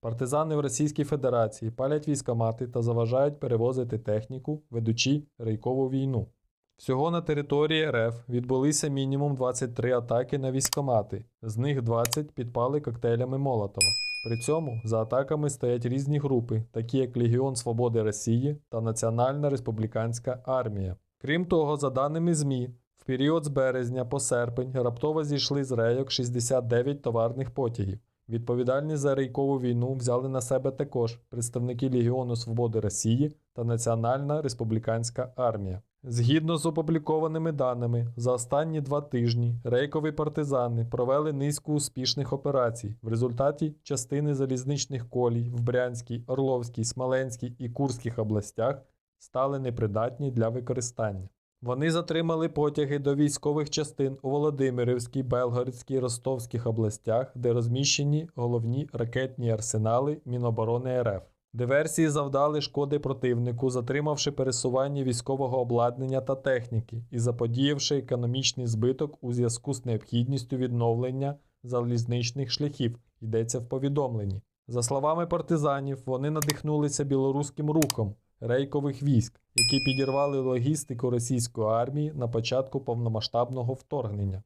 Партизани в Російській Федерації палять військомати та заважають перевозити техніку, ведучи рейкову війну. Всього на території РФ відбулися мінімум 23 атаки на військомати, з них 20 підпали коктейлями Молотова. При цьому за атаками стоять різні групи, такі як Легіон Свободи Росії та Національна Республіканська армія. Крім того, за даними ЗМІ, в період з березня по серпень раптово зійшли з рейок 69 товарних потягів. Відповідальність за рейкову війну взяли на себе також представники Легіону Свободи Росії та Національна Республіканська армія. Згідно з опублікованими даними, за останні два тижні рейкові партизани провели низку успішних операцій. В результаті частини залізничних колій в Брянській, Орловській, Смоленській і Курських областях стали непридатні для використання. Вони затримали потяги до військових частин у Володимирівській, Белгородській, Ростовських областях, де розміщені головні ракетні арсенали Міноборони РФ. Диверсії завдали шкоди противнику, затримавши пересування військового обладнання та техніки і заподіявши економічний збиток у зв'язку з необхідністю відновлення залізничних шляхів, йдеться в повідомленні. За словами партизанів, вони надихнулися білоруським рухом рейкових військ, які підірвали логістику російської армії на початку повномасштабного вторгнення.